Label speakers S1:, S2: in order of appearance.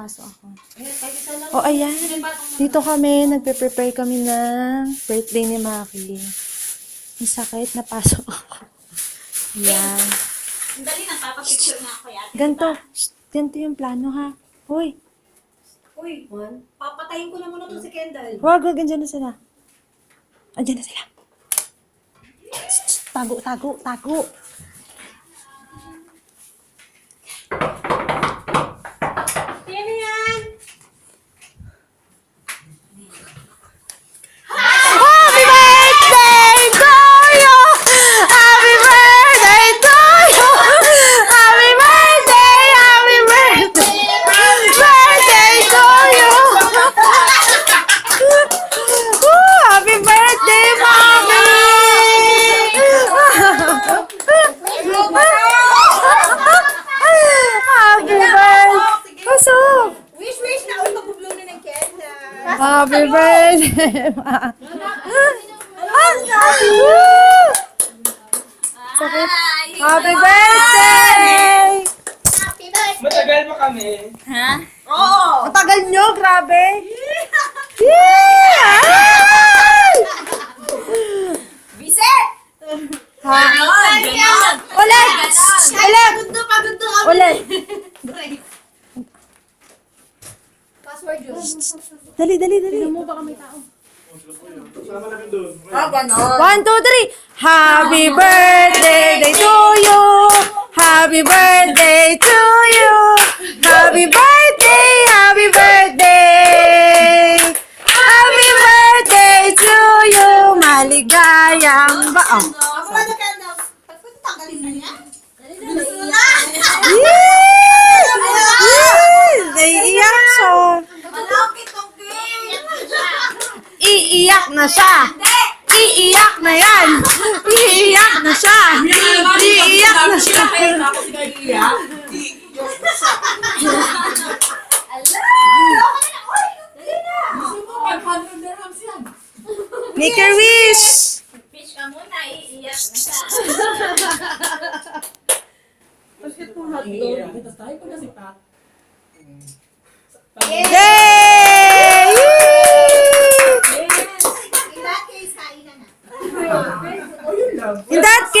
S1: papasok ako.
S2: Oh, ayan. Dito kami, nagpe-prepare kami ng birthday ni Maki. Ang sakit, napasok ako. Ayan.
S1: Dali na, papapicture nga ako yan.
S2: Ganto. Shh, Ganto yung plano, ha? Hoy,
S1: Uy, papatayin ko na muna to si Kendall.
S2: wag, wag, andyan na sila. Andyan na sila. Tago, tago, tago. Happy birthday, ma. Sakit. Happy birthday!
S1: Happy birthday!
S3: Matagal pa kami.
S1: Oo!
S2: Ang tagal nyo, grabe. Yeah!
S1: Bisit!
S2: Ha?
S1: Ulit!
S2: Ulit! Ulit!
S1: Password yun.
S2: Dali, dali, dali.
S1: Ah, ganon.
S2: One, two, three. Happy birthday to you. Happy birthday to you. Happy birthday, happy birthday. Happy birthday to you. Maligayang ba? Oh.
S1: Ako na Kendall? Pagod tanggalin na yan? Gusto na!
S2: Yay! Yay! Naiiyak siya.
S1: Malaki tong cake!
S2: Iiyak na siya. Iiyak na yan. Iiyak na siya. Iiyak na siya. Make a wish.
S1: Pitch ka muna, iiyak na siya.
S2: Yay!